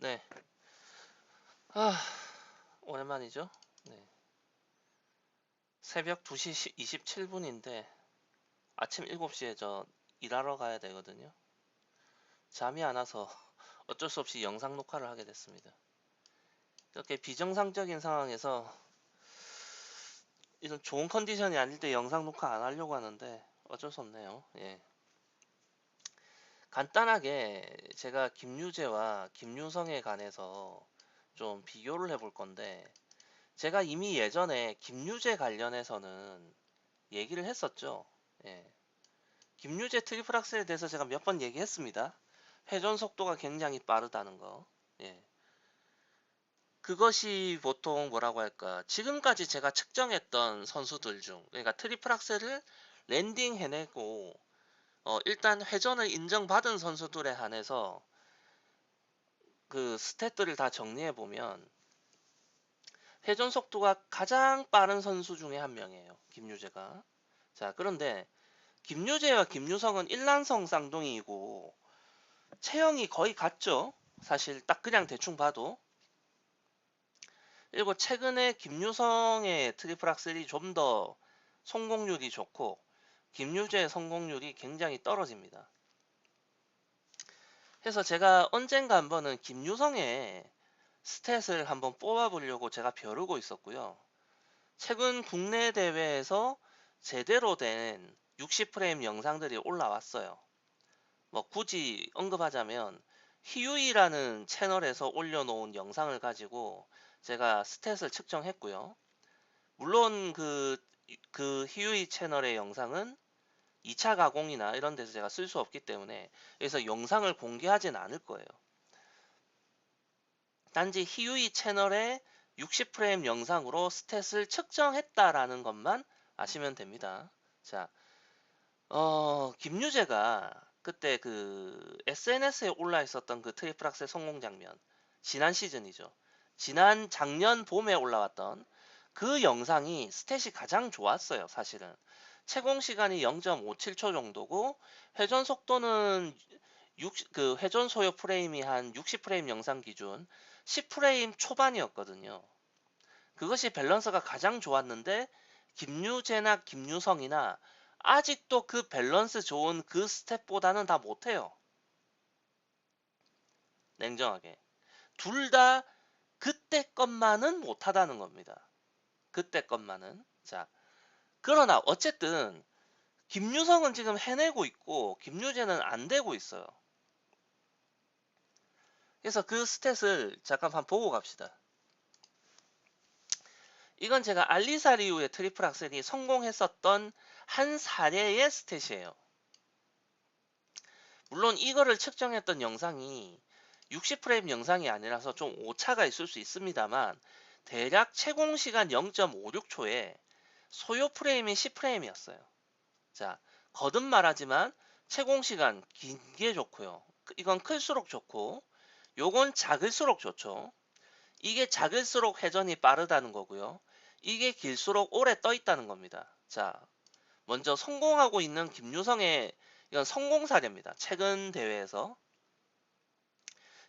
네. 아, 오랜만이죠? 네. 새벽 2시 27분인데 아침 7시에 저 일하러 가야 되거든요. 잠이 안 와서 어쩔 수 없이 영상 녹화를 하게 됐습니다. 이렇게 비정상적인 상황에서 이런 좋은 컨디션이 아닐 때 영상 녹화 안 하려고 하는데 어쩔 수 없네요. 예. 간단하게 제가 김유재와 김유성에 관해서 좀 비교를 해볼 건데 제가 이미 예전에 김유재 관련해서는 얘기를 했었죠. 예. 김유재 트리플 악셀에 대해서 제가 몇 번 얘기했습니다. 회전 속도가 굉장히 빠르다는 거. 예. 그것이 보통 뭐라고 할까 지금까지 제가 측정했던 선수들 중 그러니까 트리플 악셀을 랜딩 해내고 어, 일단 회전을 인정받은 선수들에 한해서 그 스탯들을 다 정리해 보면 회전 속도가 가장 빠른 선수 중에 한 명이에요. 김유재가. 자, 그런데 김유재와 김유성은 일란성 쌍둥이이고 체형이 거의 같죠. 사실 딱 그냥 대충 봐도. 그리고 최근에 김유성의 트리플 악셀이 좀 더 성공률이 좋고 김유재의 성공률이 굉장히 떨어집니다. 그래서 제가 언젠가 한 번은 김유성의 스탯을 한번 뽑아보려고 제가 벼르고 있었고요. 최근 국내 대회에서 제대로 된 60프레임 영상들이 올라왔어요. 뭐 굳이 언급하자면 희유이라는 채널에서 올려놓은 영상을 가지고 제가 스탯을 측정했고요. 물론 그, 그 희유이 채널의 영상은 2차 가공이나 이런 데서 제가 쓸 수 없기 때문에 그래서 영상을 공개하진 않을 거예요. 단지 희유이 채널의 60프레임 영상으로 스탯을 측정했다라는 것만 아시면 됩니다. 자, 어, 김유재가 그때 그 SNS에 올라 있었던 그 트리플 악셀 성공 장면, 지난 시즌이죠. 지난 작년 봄에 올라왔던 그 영상이 스탯이 가장 좋았어요, 사실은. 채공 시간이 0.57초 정도고 회전 속도는 6, 그 회전 소요 프레임이 한 60프레임 영상 기준 10프레임 초반이었거든요. 그것이 밸런스가 가장 좋았는데 김유재나 김유성이나 아직도 그 밸런스 좋은 그 스텝보다는 다 못해요. 냉정하게. 둘 다 그때 것만은 못하다는 겁니다. 그때 것만은. 자, 그러나 어쨌든 김유성은 지금 해내고 있고 김유재는 안 되고 있어요. 그래서 그 스탯을 잠깐 만 보고 갑시다. 이건 제가 알리사리우의 트리플 악셀이 성공했었던 한 사례의 스탯이에요. 물론 이거를 측정했던 영상이 60프레임 영상이 아니라서 좀 오차가 있을 수 있습니다만 대략 채공 시간 0.56초에 소요 프레임이 10프레임이었어요. 자, 거듭 말하지만 채공 시간 긴 게 좋고요. 이건 클수록 좋고 요건 작을수록 좋죠. 이게 작을수록 회전이 빠르다는 거고요. 이게 길수록 오래 떠 있다는 겁니다. 자, 먼저 성공하고 있는 김유성의 이건 성공 사례입니다. 최근 대회에서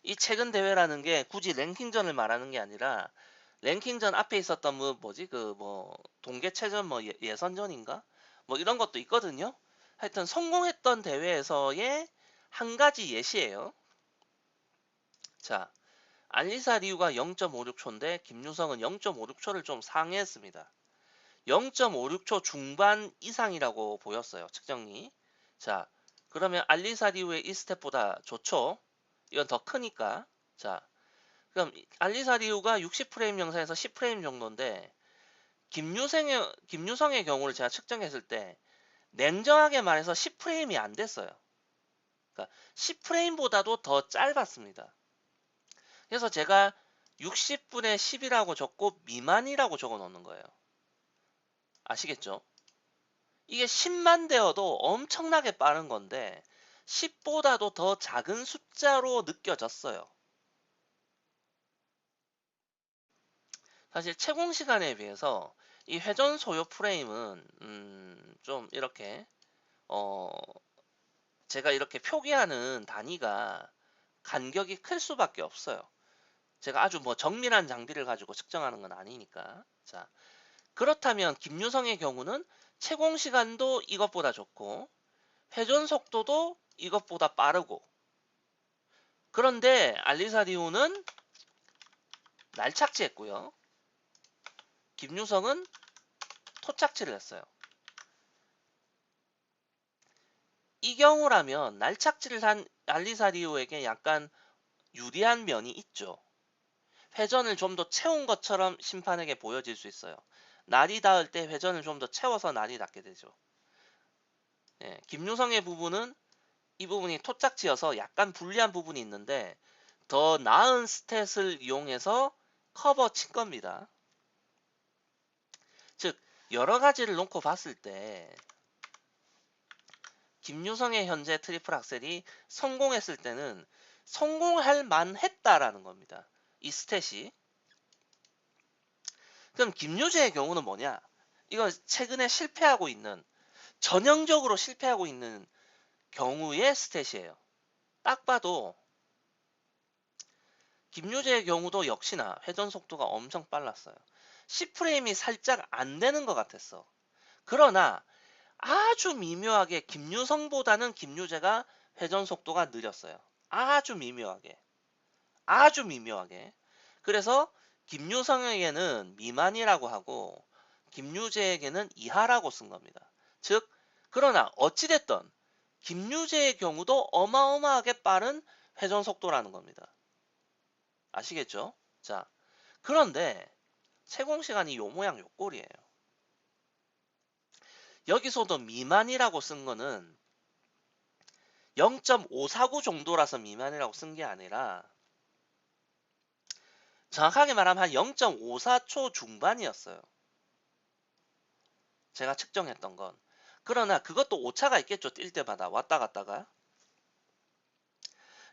이 최근 대회라는 게 굳이 랭킹전을 말하는 게 아니라 랭킹전 앞에 있었던 뭐 뭐지 그 뭐 동계체전 뭐 예, 예선전인가 뭐 이런 것도 있거든요. 하여튼 성공했던 대회에서의 한 가지 예시예요. 자, 알리사 리우가 0.56초인데 김유성은 0.56초를 좀 상회했습니다. 0.56초 중반 이상이라고 보였어요. 측정이. 자, 그러면 알리사 리우의 이 스텝보다 좋죠? 이건 더 크니까. 자, 그럼 알리사 리우가 60프레임 영상에서 10프레임 정도인데 김유성의, 김유성의 경우를 제가 측정했을 때 냉정하게 말해서 10프레임이 안 됐어요. 그러니까 10프레임보다도 더 짧았습니다. 그래서 제가 60분의 10이라고 적고 미만이라고 적어 놓는 거예요. 아시겠죠? 이게 10만 되어도 엄청나게 빠른 건데 10보다도 더 작은 숫자로 느껴졌어요. 사실 채공 시간에 비해서 이 회전 소요 프레임은 음, 좀 이렇게 어 제가 이렇게 표기하는 단위가 간격이 클 수밖에 없어요. 제가 아주 뭐 정밀한 장비를 가지고 측정하는 건 아니니까. 자, 그렇다면 김유성의 경우는 채공 시간도 이것보다 좋고 회전 속도도 이것보다 빠르고 그런데 알리사리오는 날착지했고요. 김유성은 토착지를 했어요. 이 경우라면 날착지를 한 알리사리오에게 약간 유리한 면이 있죠. 회전을 좀 더 채운 것처럼 심판에게 보여질 수 있어요. 날이 닿을 때 회전을 좀 더 채워서 날이 닿게 되죠. 예, 김유성의 부분은 이 부분이 토착지여서 약간 불리한 부분이 있는데 더 나은 스탯을 이용해서 커버 친 겁니다. 즉 여러 가지를 놓고 봤을 때 김유성의 현재 트리플 악셀이 성공했을 때는 성공할 만했다라는 겁니다. 이 스탯이. 그럼 김유재의 경우는 뭐냐? 이건 최근에 실패하고 있는 전형적으로 실패하고 있는 경우의 스탯이에요. 딱 봐도 김유재의 경우도 역시나 회전 속도가 엄청 빨랐어요. 10프레임이 살짝 안 되는 것 같았어. 그러나 아주 미묘하게 김유성보다는 김유재가 회전 속도가 느렸어요. 아주 미묘하게. 아주 미묘하게. 그래서 김유성에게는 미만이라고 하고 김유재에게는 이하라고 쓴 겁니다. 즉 그러나 어찌됐든 김유재의 경우도 어마어마하게 빠른 회전 속도라는 겁니다. 아시겠죠? 자, 그런데 채공 시간이 요 모양 요 꼴이에요. 여기서도 미만이라고 쓴 거는 0.549 정도라서 미만이라고 쓴 게 아니라 정확하게 말하면 한 0.54초 중반이었어요. 제가 측정했던 건. 그러나 그것도 오차가 있겠죠. 뛸 때마다 왔다 갔다가.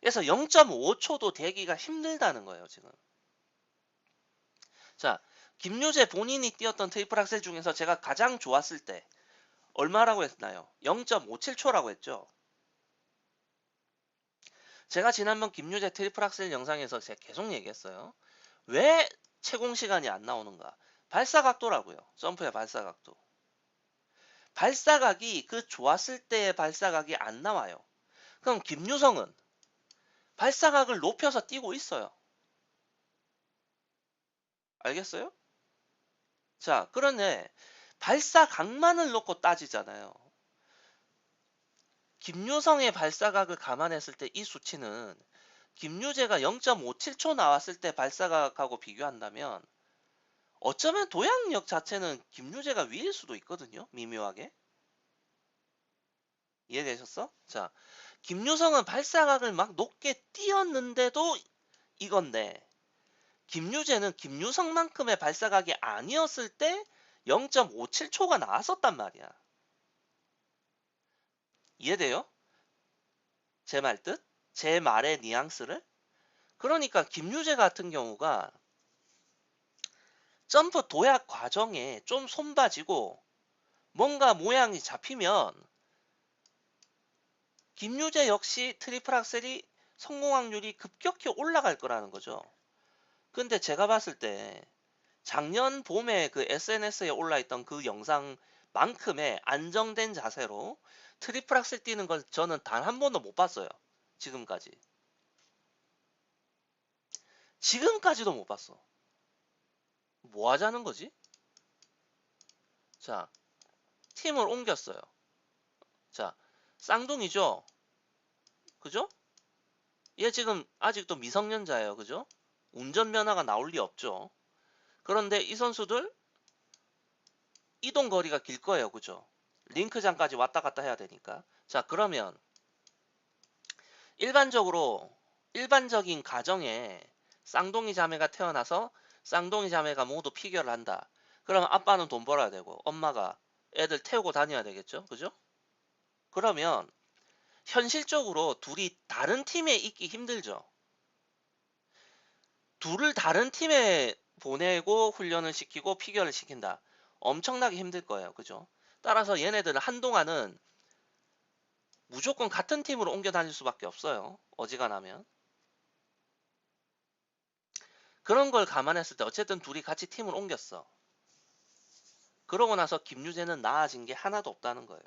그래서 0.5초도 되기가 힘들다는 거예요. 지금. 자, 김유재 본인이 뛰었던 트리플 악셀 중에서 제가 가장 좋았을 때 얼마라고 했나요? 0.57초라고 했죠. 제가 지난번 김유재 트리플 악셀 영상에서 제가 계속 얘기했어요. 왜 채공 시간이 안 나오는가? 발사 각도라고요. 점프의 발사 각도. 발사각이 그 좋았을 때의 발사각이 안 나와요. 그럼 김유성은 발사각을 높여서 뛰고 있어요. 알겠어요? 자, 그런데 발사각만을 놓고 따지잖아요. 김유성의 발사각을 감안했을 때 이 수치는 김유재가 0.57초 나왔을 때 발사각하고 비교한다면 어쩌면 도약력 자체는 김유재가 위일 수도 있거든요. 미묘하게. 이해되셨어? 자, 김유성은 발사각을 막 높게 띄었는데도 이건데 김유재는 김유성만큼의 발사각이 아니었을 때 0.57초가 나왔었단 말이야. 이해돼요? 제 말 뜻? 제 말의 뉘앙스를? 그러니까 김유재 같은 경우가 점프 도약 과정에 좀 손봐지고 뭔가 모양이 잡히면 김유재 역시 트리플 악셀이 성공 확률이 급격히 올라갈 거라는 거죠. 근데 제가 봤을 때 작년 봄에 그 SNS에 올라있던 그 영상만큼의 안정된 자세로 트리플 악셀 뛰는 걸 저는 단 한 번도 못 봤어요. 지금까지. 지금까지도 못 봤어. 뭐 하자는 거지? 자, 팀을 옮겼어요. 자, 쌍둥이죠? 그죠? 얘 지금 아직도 미성년자예요. 그죠? 운전면허가 나올 리 없죠. 그런데 이 선수들 이동 거리가 길 거예요. 그죠? 링크장까지 왔다 갔다 해야 되니까. 자, 그러면 일반적으로 일반적인 가정에 쌍둥이 자매가 태어나서 쌍둥이 자매가 모두 피겨를 한다. 그럼 아빠는 돈 벌어야 되고 엄마가 애들 태우고 다녀야 되겠죠. 그죠? 그러면 현실적으로 둘이 다른 팀에 있기 힘들죠. 둘을 다른 팀에 보내고 훈련을 시키고 피겨를 시킨다. 엄청나게 힘들 거예요. 그죠? 따라서 얘네들은 한동안은 무조건 같은 팀으로 옮겨 다닐 수밖에 없어요. 어지간하면. 그런 걸 감안했을 때 어쨌든 둘이 같이 팀을 옮겼어. 그러고 나서 김유재는 나아진 게 하나도 없다는 거예요.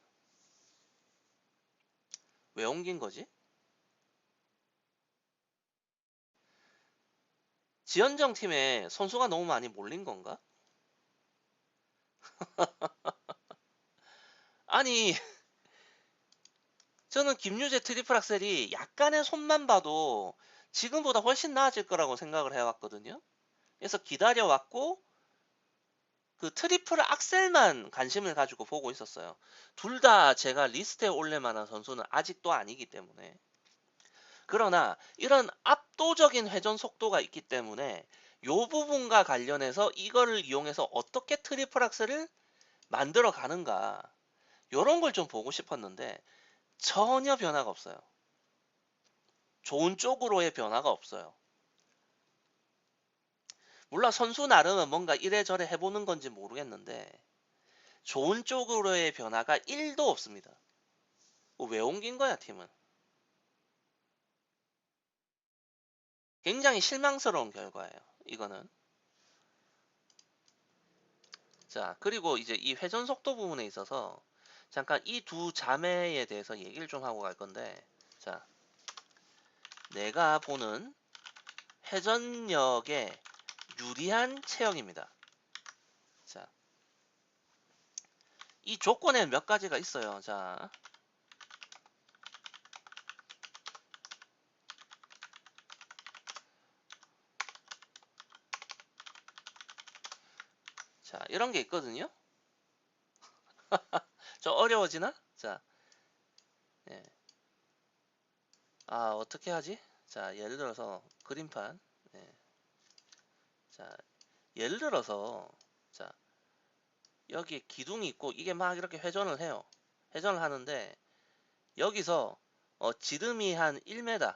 왜 옮긴 거지? 지연정 팀에 선수가 너무 많이 몰린 건가? 아니, 저는 김유재 트리플 악셀이 약간의 손만 봐도 지금보다 훨씬 나아질 거라고 생각을 해왔거든요. 그래서 기다려왔고, 그 트리플 악셀만 관심을 가지고 보고 있었어요. 둘 다 제가 리스트에 올릴 만한 선수는 아직도 아니기 때문에. 그러나 이런 압도적인 회전 속도가 있기 때문에 요 부분과 관련해서 이거를 이용해서 어떻게 트리플 악셀을 만들어 가는가 요런 걸 좀 보고 싶었는데 전혀 변화가 없어요. 좋은 쪽으로의 변화가 없어요. 물론 선수 나름은 뭔가 이래저래 해보는 건지 모르겠는데 좋은 쪽으로의 변화가 1도 없습니다. 왜 옮긴 거야 팀은? 굉장히 실망스러운 결과예요. 이거는. 자, 그리고 이제 이 회전 속도 부분에 있어서 잠깐 이 두 자매에 대해서 얘기를 좀 하고 갈 건데, 자, 내가 보는 회전력의 유리한 체형입니다. 자, 이 조건에는 몇 가지가 있어요. 자, 자, 이런 게 있거든요. 좀 어려워지나? 자, 예. 아, 어떻게 하지? 자, 예를 들어서 그림판. 예. 자, 예를 들어서 자, 여기 기둥이 있고 이게 막 이렇게 회전을 해요. 회전을 하는데 여기서 어, 지름이 한 1m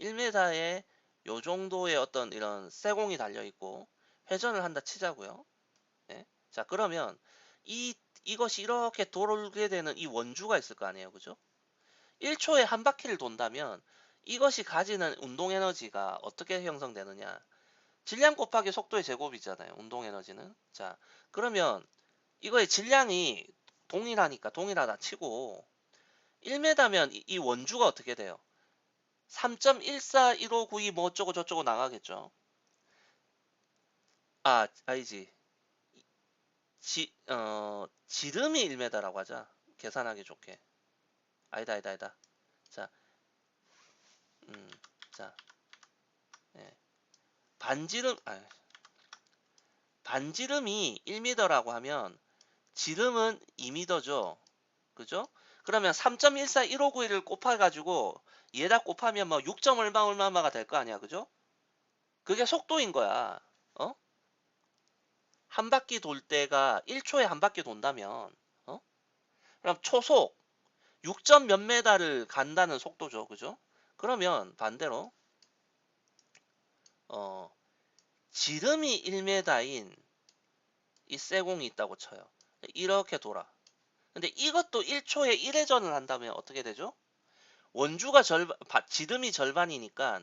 1m에 요 정도의 어떤 이런 세공이 달려 있고 회전을 한다 치자고요. 예? 자, 그러면 이 이것이 이렇게 돌게 되는 이 원주가 있을 거 아니에요. 그죠? 1초에 한 바퀴를 돈다면 이것이 가지는 운동 에너지가 어떻게 형성되느냐? 질량 곱하기 속도의 제곱이잖아요. 운동 에너지는. 자, 그러면 이거의 질량이 동일하니까 동일하다 치고 1m면 이, 이 원주가 어떻게 돼요? 3.141592 뭐 어쩌고 저쩌고 나가겠죠. 아, 아니지. 지, 어, 지름이 1m라고 하자. 계산하기 좋게. 아니다, 아니다, 아니다. 자, 음, 자, 예. 반지름, 아, 반지름이 1m라고 하면 지름은 2m죠. 그죠? 그러면 3.141591을 곱해가지고 얘다 곱하면 뭐 6. 얼마 얼마가 될 거 아니야. 그죠? 그게 속도인 거야. 어? 한 바퀴 돌 때가 1초에 한 바퀴 돈다면 어? 그럼 초속 6점 몇 메다를 간다는 속도죠. 그죠? 그러면 반대로 어 지름이 1m인 이 쇠공이 있다고 쳐요. 이렇게 돌아. 근데 이것도 1초에 1회전을 한다면 어떻게 되죠? 원주가 절반, 지름이 절반이니까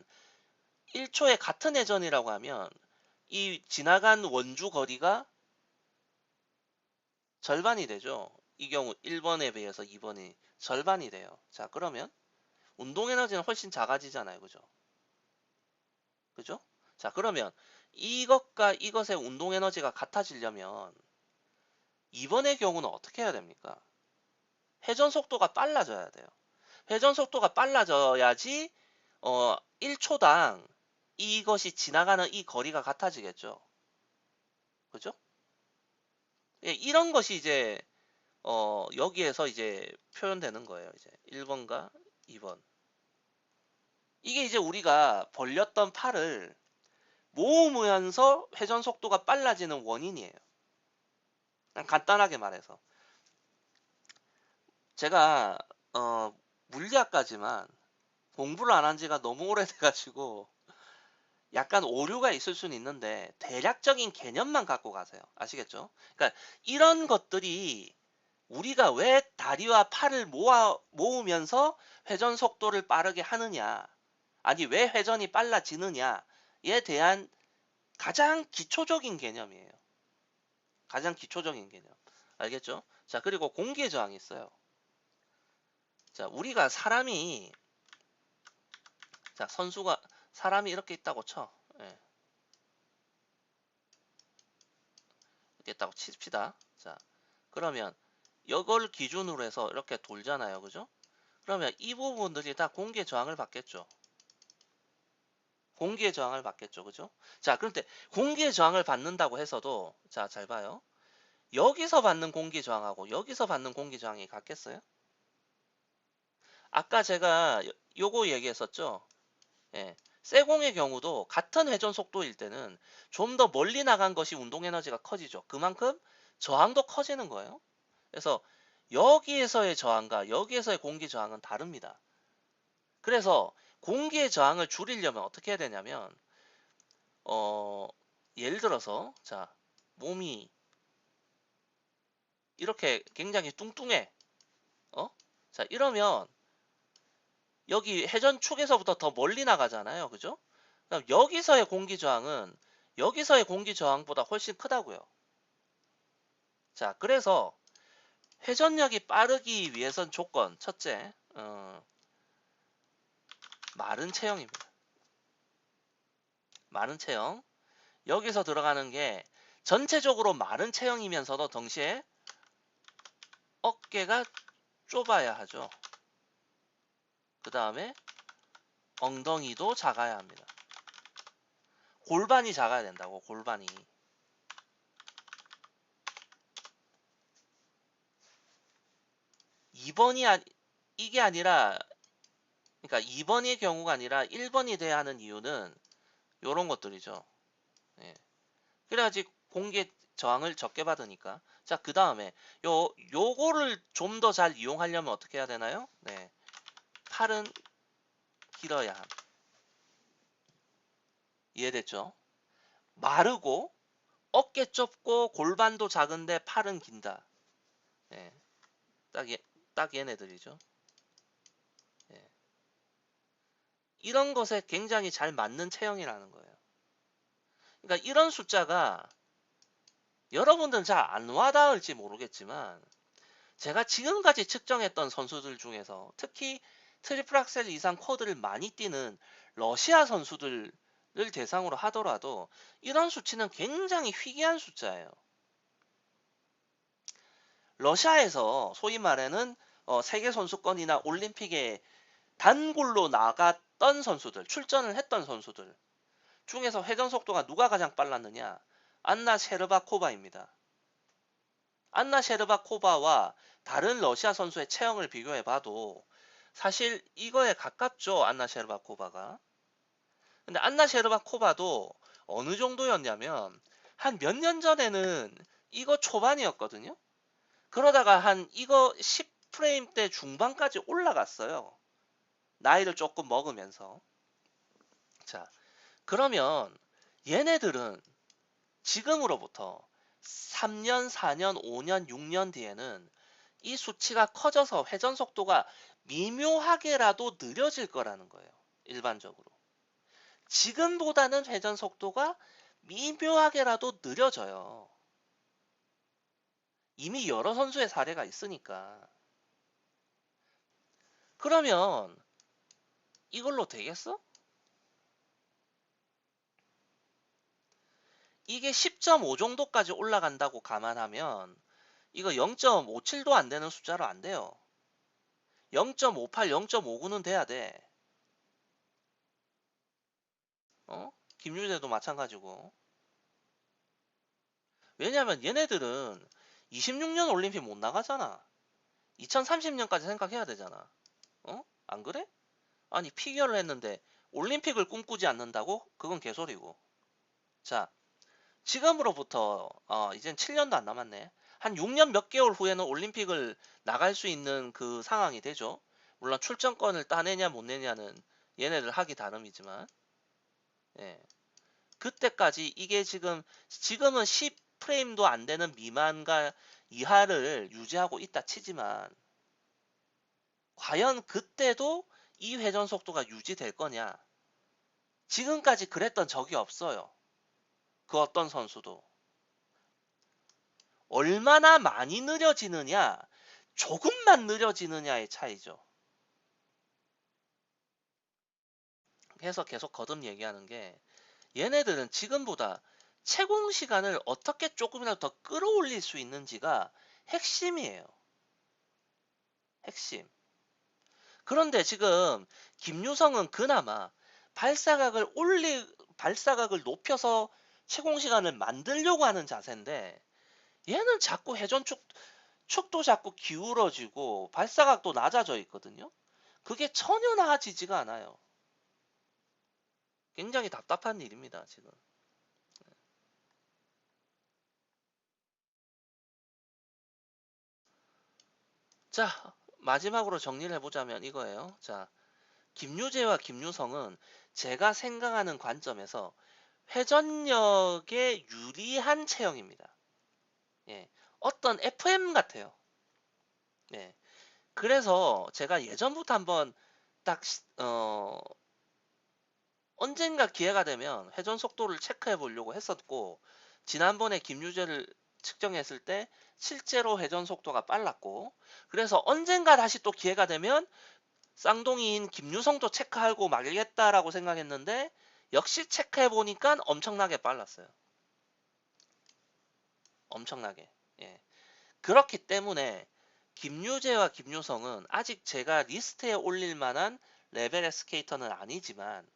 1초에 같은 회전이라고 하면 이 지나간 원주 거리가 절반이 되죠. 이 경우 1번에 비해서 2번이 절반이 돼요. 자, 그러면 운동 에너지는 훨씬 작아지잖아요. 그죠? 그죠? 자, 그러면 이것과 이것의 운동 에너지가 같아지려면 2번의 경우는 어떻게 해야 됩니까? 회전 속도가 빨라져야 돼요. 회전 속도가 빨라져야지 어 1초당 이것이 지나가는 이 거리가 같아지겠죠. 그죠? 예, 이런 것이 이제 어 여기에서 이제 표현되는 거예요. 이제 1번과 2번. 이게 이제 우리가 벌렸던 팔을 모으면서 회전 속도가 빨라지는 원인이에요. 간단하게 말해서. 제가 어 물리학까지만 공부를 안 한 지가 너무 오래돼가지고 약간 오류가 있을 수는 있는데 대략적인 개념만 갖고 가세요. 아시겠죠? 그러니까 이런 것들이 우리가 왜 다리와 팔을 모아 모으면서 회전 속도를 빠르게 하느냐, 아니 왜 회전이 빨라지느냐에 대한 가장 기초적인 개념이에요. 가장 기초적인 개념. 알겠죠? 자, 그리고 공기의 저항이 있어요. 자, 우리가 사람이 자, 선수가 사람이 이렇게 있다고 쳐. 예. 이렇게 있다고 칩시다. 자, 그러면 이걸 기준으로 해서 이렇게 돌잖아요. 그죠? 그러면 이 부분들이 다 공기의 저항을 받겠죠. 공기의 저항을 받겠죠. 그죠? 자, 그런데 공기의 저항을 받는다고 해서도 자, 잘 봐요. 여기서 받는 공기 저항하고 여기서 받는 공기 저항이 같겠어요? 아까 제가 요- 요거 얘기했었죠. 예. 세공의 경우도 같은 회전 속도일 때는 좀 더 멀리 나간 것이 운동 에너지가 커지죠. 그만큼 저항도 커지는 거예요. 그래서 여기에서의 저항과 여기에서의 공기 저항은 다릅니다. 그래서 공기의 저항을 줄이려면 어떻게 해야 되냐면 어 예를 들어서 자 몸이 이렇게 굉장히 뚱뚱해 어? 자 이러면 여기 회전 축에서부터 더 멀리 나가잖아요 그죠? 그럼 여기서의 공기 저항은 여기서의 공기 저항보다 훨씬 크다고요 자 그래서 회전력이 빠르기 위해선 조건 첫째 어, 마른 체형입니다. 마른 체형. 여기서 들어가는 게 전체적으로 마른 체형이면서도 동시에 어깨가 좁아야 하죠. 그 다음에 엉덩이도 작아야 합니다. 골반이 작아야 된다고 골반이. 이번이 아니, 이게 아니라 그러니까 2번의 경우가 아니라 1번이 돼야 하는 이유는 이런 것들이죠. 예. 그래야지 공개 저항을 적게 받으니까. 자, 그 다음에 요 요거를 좀 더 잘 이용하려면 어떻게 해야 되나요? 네. 팔은 길어야 함. 이해됐죠? 마르고 어깨 좁고 골반도 작은데 팔은 긴다. 예. 딱, 얘, 딱 얘네들이죠. 이런 것에 굉장히 잘 맞는 체형이라는 거예요. 그러니까 이런 숫자가 여러분들은 잘 안 와닿을지 모르겠지만 제가 지금까지 측정했던 선수들 중에서 특히 트리플 악셀 이상 코드를 많이 뛰는 러시아 선수들을 대상으로 하더라도 이런 수치는 굉장히 희귀한 숫자예요. 러시아에서 소위 말하는 어, 세계 선수권이나 올림픽에 단골로 나갔던 선수들, 출전을 했던 선수들 중에서 회전 속도가 누가 가장 빨랐느냐? 안나 셰르바코바입니다. 안나 셰르바코바와 다른 러시아 선수의 체형을 비교해 봐도 사실 이거에 가깝죠. 안나 셰르바코바가. 근데 안나 셰르바코바도 어느 정도였냐면 한 몇 년 전에는 이거 초반이었거든요. 그러다가 한 이거 10프레임 대 중반까지 올라갔어요. 나이를 조금 먹으면서. 자, 그러면 얘네들은 지금으로부터 3년, 4년, 5년, 6년 뒤에는 이 수치가 커져서 회전 속도가 미묘하게라도 느려질 거라는 거예요. 일반적으로. 지금보다는 회전 속도가 미묘하게라도 느려져요. 이미 여러 선수의 사례가 있으니까. 그러면 이걸로 되겠어? 이게 10.5 정도까지 올라간다고 감안하면 이거 0.57도 안 되는 숫자로 안 돼요. 0.58, 0.59는 돼야 돼. 어? 김유재도 마찬가지고. 왜냐면 얘네들은 26년 올림픽 못 나가잖아. 2030년까지 생각해야 되잖아. 어? 안 그래? 아니 피겨를 했는데 올림픽을 꿈꾸지 않는다고? 그건 개소리고. 자, 지금으로부터 어, 이젠 7년도 안 남았네. 한 6년 몇 개월 후에는 올림픽을 나갈 수 있는 그 상황이 되죠. 물론 출전권을 따내냐 못 내냐는 얘네들 하기 다름이지만. 예. 그때까지 이게 지금 지금은 10프레임도 안 되는 미만과 이하를 유지하고 있다 치지만 과연 그때도 이 회전 속도가 유지될 거냐? 지금까지 그랬던 적이 없어요. 그 어떤 선수도. 얼마나 많이 느려지느냐, 조금만 느려지느냐의 차이죠. 해서 계속 거듭 얘기하는 게 얘네들은 지금보다 채공 시간을 어떻게 조금이라도 더 끌어올릴 수 있는지가 핵심이에요. 핵심. 그런데 지금 김유성은 그나마 발사각을 올리 발사각을 높여서 채공 시간을 만들려고 하는 자세인데 얘는 자꾸 회전 축 축도 자꾸 기울어지고 발사각도 낮아져 있거든요. 그게 전혀 나아지지가 않아요. 굉장히 답답한 일입니다, 지금. 자, 마지막으로 정리를 해보자면 이거예요. 자, 김유재와 김유성은 제가 생각하는 관점에서 회전력에 유리한 체형입니다. 예, 어떤 FM 같아요. 예, 그래서 제가 예전부터 한번 딱, 시- 어, 언젠가 기회가 되면 회전 속도를 체크해 보려고 했었고, 지난번에 김유재를 측정했을 때 실제로 회전 속도가 빨랐고, 그래서 언젠가 다시 또 기회가 되면 쌍둥이인 김유성도 체크하고 말겠다라고 생각했는데, 역시 체크해 보니까 엄청나게 빨랐어요. 엄청나게. 예. 그렇기 때문에 김유재와 김유성은 아직 제가 리스트에 올릴 만한 레벨의 스케이터는 아니지만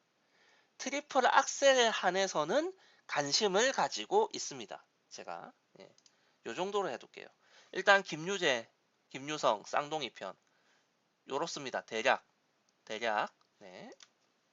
트리플 악셀에 한해서는 관심을 가지고 있습니다. 제가 예. 요 정도로 해둘게요. 일단 김유재, 김유성 쌍둥이 편 요렇습니다. 대략 대략 네.